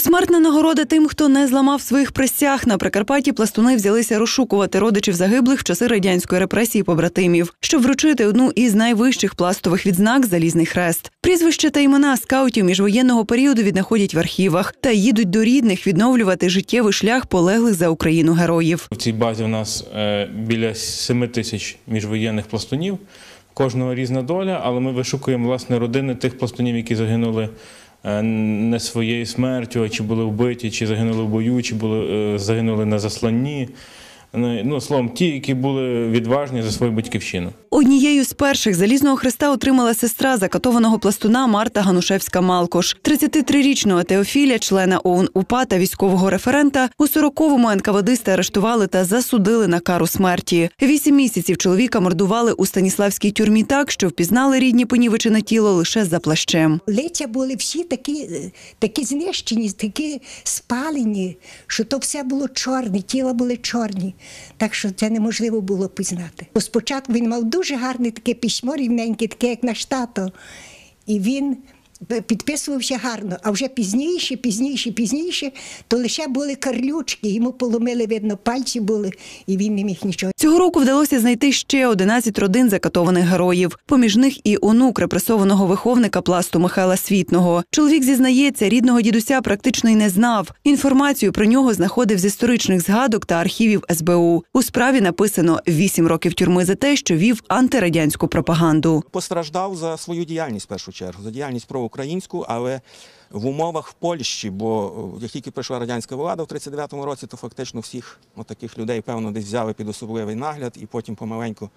Посмертна нагорода тим, хто не зламав своїх присяг. На Прикарпатті пластуни взялися розшукувати родичів загиблих в часи радянської репресії побратимів, щоб вручити одну із найвищих пластових відзнак залізний хрест. Прізвища та імена скаутів міжвоєнного періоду віднаходять в архівах та їдуть до рідних відновлювати життєвий шлях полеглих за Україну героїв. В цій базі у нас е, біля 7 тисяч міжвоєнних пластунів. Кожного різна доля, але ми вишукуємо власне родини тих пластунів, які загинули не своєю смертю, а чи були вбиті, чи загинули в бою, чи були, е, загинули на засланні. Ну, Ну, словом, ті, які були відважні за свою батьківщину. Однією з перших залізного хреста отримала сестра закатованого пластуна Марта Ганушевська Малкош. 33-річного Теофіля, члена ОУН УПА та військового референта, у 40-му НКВДисти арештували та засудили на кару смерті. Вісім місяців чоловіка мордували у Станіславській тюрмі так, що впізнали рідні понівечене тіло лише за плащем. Лиця були всі такі, такі знищені, такі спалені, що то все було чорне, тіла були чорні. Так що це неможливо було пізнати. Спочатку він мав дуже гарне таке письмо, рівненьке, таке, як наш тато. І він підписувався гарно, а вже пізніше, пізніше, пізніше, то лише були карлючки, йому поломили, видно, пальці були, і він не міг нічого. Цього року вдалося знайти ще 11 родин закатованих героїв. Поміж них і онук репресованого виховника пласту Михайла Світного. Чоловік зізнається, рідного дідуся практично й не знав. Інформацію про нього знаходив з історичних згадок та архівів СБУ. У справі написано 8 років тюрми за те, що вів антирадянську пропаганду. постраждав за свою діяльність в першу чергу, за діяльність проукраїнську, але в умовах в Польщі, бо е, як тільки прийшла радянська влада в 39-му році, то фактично всіх таких людей, певно, десь взяли під особливий нагляд і потім помаленьку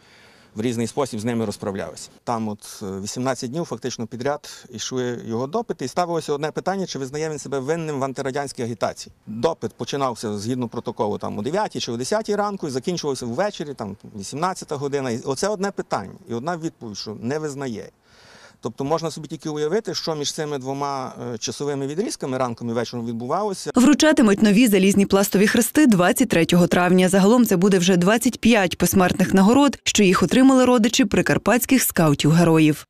в різний спосіб з ними розправлялися. Там от е, 18 днів фактично підряд йшли його допити, і ставилося одне питання, чи визнає він себе винним в антирадянській агітації. Допит починався згідно протоколу там о 9 чи о 10 ранку і закінчувався ввечері, там 18 година. І оце одне питання, і одна відповідь, що не визнає. Тобто можна собі тільки уявити, що між цими двома е, часовими відрізками ранком і вечором відбувалося. Вручатимуть нові залізні пластові хрести 23 травня. Загалом це буде вже 25 посмертних нагород, що їх отримали родичі прикарпатських скаутів-героїв.